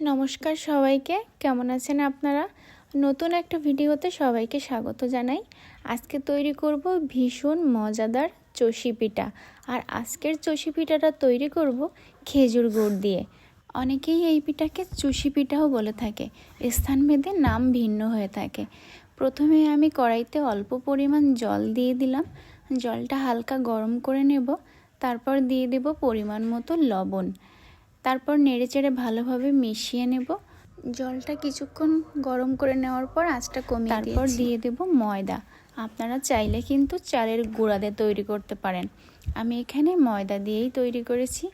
নমস্কার সবাইকে। কেমন আছেন আপনারা? নতুন একটা ভিডিওতে সবাইকে স্বাগত জানাই। আজকে তৈরি করব ভীষণ মজাদার চষি পিঠা। আর আজকের চষি পিঠাটা তৈরি করব খেজুর গুড় দিয়ে। অনেকেই এই পিঠাকে চুষি পিঠাও বলে থাকে। স্থানভেদে নাম ভিন্ন হয়ে থাকে। প্রথমে আমি কড়াইতে অল্প পরিমাণ জল দিয়ে দিলাম। জলটা হালকা গরম করে নেব। তারপর দিয়ে দেব পরিমাণ মতো লবণ। তারপর নেড়েচেড়ে ভালোভাবে মিশিয়ে নেব। জলটা কিছুক্ষণ গরম করে নেওয়ার পর আঁচটা কমিয়ে তারপর দিয়ে দেব ময়দা। আপনারা চাইলে কিন্তু চালের গুঁড়া দিয়ে তৈরি করতে পারেন। আমি এখানে ময়দা দিয়েই তৈরি করেছি।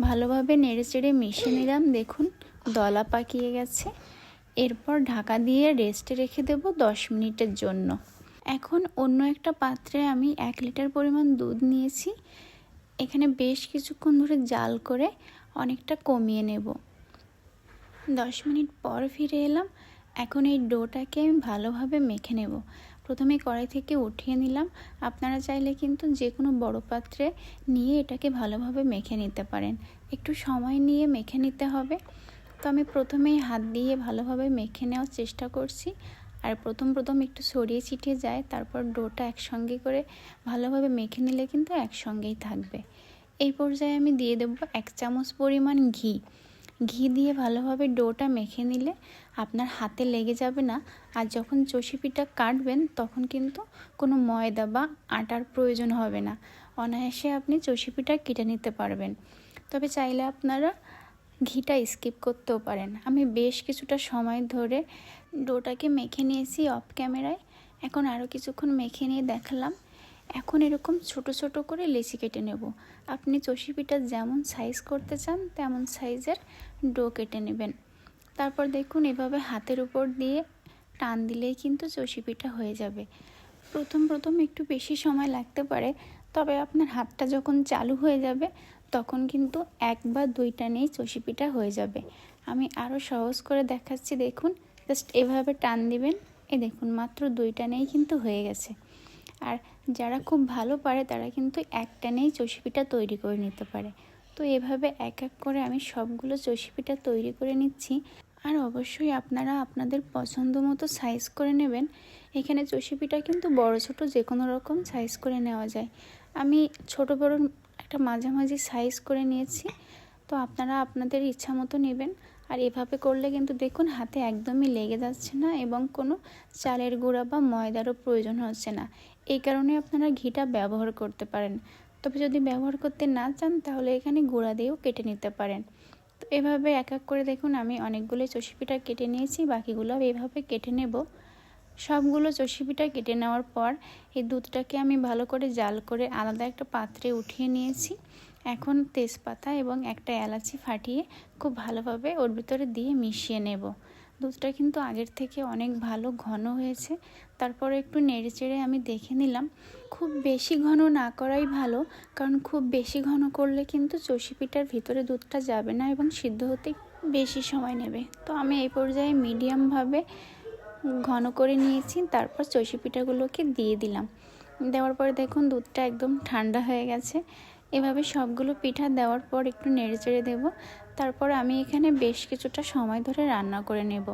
ভালোভাবে নেড়েচেড়ে মিশিয়ে নিলাম। দেখুন দলা পাকিয়ে গেছে। এরপর ঢাকা দিয়ে রেস্টে রেখে দেব দশ মিনিটের জন্য। এখন অন্য একটা পাত্রে আমি এক লিটার পরিমাণ দুধ নিয়েছি। এখানে বেশ কিছুক্ষণ ধরে জাল করে অনেকটা কমিয়ে নেব। দশ মিনিট পর ফিরে এলাম। এখন এই ডোটাকে আমি ভালোভাবে মেখে নেব। প্রথমে কড়াই থেকে উঠিয়ে নিলাম। আপনারা চাইলে কিন্তু যে কোনো বড় পাত্রে নিয়ে এটাকে ভালোভাবে মেখে নিতে পারেন। একটু সময় নিয়ে মেখে নিতে হবে। তো আমি প্রথমেই হাত দিয়ে ভালোভাবে মেখে নেওয়ার চেষ্টা করছি। আর প্রথম প্রথম একটু ছড়িয়ে ছিটিয়ে যায়। তারপর ডোটা একসঙ্গে করে ভালোভাবে মেখে নিলে কিন্তু একসঙ্গেই থাকবে। এই পর্যায়ে আমি দিয়ে দেবো এক চামচ পরিমাণ ঘি। ঘি দিয়ে ভালোভাবে ডোটা মেখে নিলে আপনার হাতে লেগে যাবে না। আর যখন চষি পিঠা কাটবেন, তখন কিন্তু কোনো ময়দা বা আটার প্রয়োজন হবে না। অনায়াসে আপনি চষি পিঠা কেটে নিতে পারবেন। তবে চাইলে আপনারা ঘিটা স্কিপ করতেও পারেন। আমি বেশ কিছুটা সময় ধরে ডোটাকে মেখে নিয়েছি অফ ক্যামেরায়। এখন আরও কিছুক্ষণ মেখে নিয়ে দেখালাম। এখন এরকম ছোট ছোট করে লেচি কেটে নেব। আপনি চষি পিঠা যেমন সাইজ করতে চান, তেমন সাইজের ডো কেটে নেবেন। তারপর দেখুন এভাবে হাতের উপর দিয়ে টান দিলেই কিন্তু চষি পিঠা হয়ে যাবে। প্রথম প্রথম একটু বেশি সময় লাগতে পারে, তবে আপনার হাতটা যখন চালু হয়ে যাবে, তখন কিন্তু এক বা দুইটা নেই চষি পিঠা হয়ে যাবে। আমি আরও সহজ করে দেখাচ্ছি, দেখুন। জাস্ট এভাবে টান দিবেন, এ দেখুন মাত্র দুইটা নেই কিন্তু হয়ে গেছে। আর যারা খুব ভালো পারে, তারা কিন্তু এক টানেই চষি পিঠা তৈরি করে নিতে পারে। তো এভাবে এক এক করে আমি সবগুলো চষি পিঠা তৈরি করে নিচ্ছি। আর অবশ্যই আপনারা আপনাদের পছন্দ মতো সাইজ করে নেবেন। এখানে চষি পিঠা কিন্তু বড়, ছোট যে কোনো রকম সাইজ করে নেওয়া যায়। আমি ছোট, বড় একটা মাঝামাঝি সাইজ করে নিয়েছি। তো আপনারা আপনাদের ইচ্ছা মতো নেবেন। আর এভাবে করলে কিন্তু দেখুন হাতে একদমই লেগে যাচ্ছে না এবং কোনো চালের গুঁড়া বা ময়দারও প্রয়োজন হচ্ছে না। এই কারণে আপনারা ঘিটা ব্যবহার করতে পারেন। তবে যদি ব্যবহার করতে না চান, তাহলে এখানে গুঁড়া দিয়েও কেটে নিতে পারেন। তো এভাবে এক এক করে দেখুন, আমি অনেকগুলো চষি পিঠা কেটে নিয়েছি বাকিগুলো এভাবে কেটে নেব। সবগুলো চষি পিঠা কেটে নেওয়ার পর এই দুধটাকে আমি ভালো করে জাল করে আলাদা একটা পাত্রে উঠিয়ে নিয়েছি। এখন তেজপাতা এবং একটা এলাচি ফাটিয়ে খুব ভালোভাবে ওর ভিতরে দিয়ে মিশিয়ে নেব। দুধটা কিন্তু আগের থেকে অনেক ভালো, ঘন হয়েছে। তারপরে একটু নেড়ে চেড়ে আমি দেখে নিলাম, খুব বেশি ঘন না করাই ভালো, কারণ খুব বেশি ঘন করলে কিন্তু চষি পিঠার ভিতরে দুধটা যাবে না এবং সিদ্ধ হতে বেশি সময় নেবে। তো আমি এই পর্যায়ে মিডিয়ামভাবে ঘন করে নিয়েছি, তারপর চষি পিঠাগুলোকে দিয়ে দিলাম। দেওয়ার পরে দেখুন দুধটা একদম ঠান্ডা হয়ে গেছে। এভাবে সবগুলো পিঠা দেওয়ার পর একটু নেড়ে চেড়ে দেবো। তারপর আমি এখানে বেশ কিছুটা সময় ধরে রান্না করে নেব।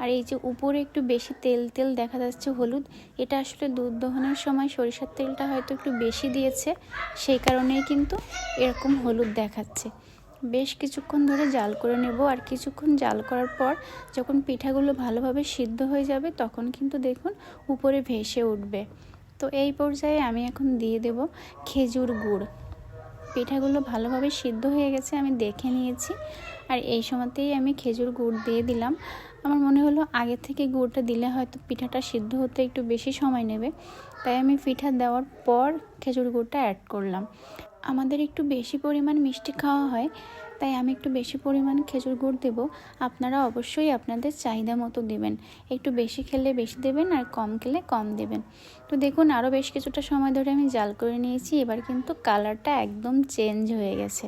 আর এই যে উপরে একটু বেশি তেল তেল দেখা যাচ্ছে হলুদ, এটা আসলে দুধ দহনের সময় সরিষার তেলটা হয়তো একটু বেশি দিয়েছে, সেই কারণেই কিন্তু এরকম হলুদ দেখাচ্ছে। বেশ কিছুক্ষণ ধরে জাল করে নেব আর কিছুক্ষণ জাল করার পর যখন পিঠাগুলো ভালোভাবে সিদ্ধ হয়ে যাবে তখন কিন্তু দেখুন উপরে ভেসে উঠবে। তো এই পর্যায়ে আমি এখন দিয়ে দেব খেজুর গুড়। পিঠাগুলো ভালোভাবে সিদ্ধ হয়ে গেছে, আমি দেখে নিয়েছি। আর এই সময়তেই আমি খেজুর গুড় দিয়ে দিলাম। আমার মনে হলো আগে থেকে গুড়টা দিলে হয়তো পিঠাটা সিদ্ধ হতে একটু বেশি সময় নেবে। তাই আমি পিঠা দেওয়ার পর খেজুর গুড়টা অ্যাড করলাম। আমাদের একটু বেশি পরিমাণ মিষ্টি খাওয়া হয় তাই আমি একটু বেশি পরিমাণ খেজুর গুড় দেবো। আপনারা অবশ্যই আপনাদের চাহিদা মতো দেবেন। একটু বেশি খেলে বেশি দেবেন আর কম খেলে কম দেবেন। তো দেখুন আরও বেশ কিছুটা সময় ধরে আমি জাল করে নিয়েছি। এবার কিন্তু কালারটা একদম চেঞ্জ হয়ে গেছে।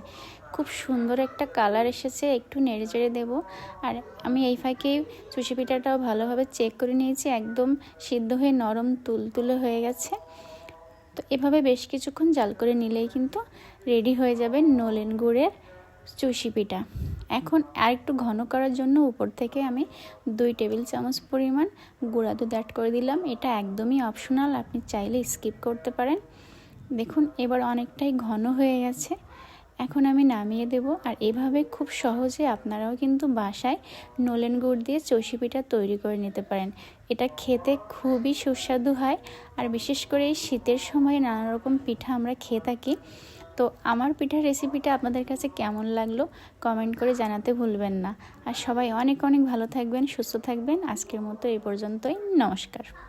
খুব সুন্দর একটা কালার এসেছে। একটু নেড়ে চেড়ে দেবো। আর আমি এই ফাঁকে চুষি পিঠাটাও ভালোভাবে চেক করে নিয়েছি। একদম সিদ্ধ হয়ে নরম তুলতুলে হয়ে গেছে। তো এভাবে বেশ কিছুক্ষণ জাল করে নিলেই কিন্তু রেডি হয়ে যাবে নলেন গুড়ের চুষি পিঠা। এখন আর একটু ঘন করার জন্য উপর থেকে আমি দুই টেবিল চামচ পরিমাণ গুঁড়া দুধ অ্যাড করে দিলাম। এটা একদমই অপশনাল আপনি চাইলে স্কিপ করতে পারেন। দেখুন, এবার অনেকটাই ঘন হয়ে গেছে। এখন আমি নামিয়ে দেব। আর এভাবে খুব সহজে আপনারাও কিন্তু বাসায় নলেন গুড় দিয়ে চষি পিঠা তৈরি করে নিতে পারেন। এটা খেতে খুবই সুস্বাদু হয়। আর বিশেষ করে এই শীতের সময় নানা রকম পিঠা আমরা খেয়ে থাকি। তো আমার পিঠার রেসিপিটা আপনাদের কাছে কেমন লাগল কমেন্ট করে জানাতে ভুলবেন না। আর সবাই অনেক অনেক ভালো থাকবেন, সুস্থ থাকবেন। আজকের মতো এই পর্যন্তই। নমস্কার।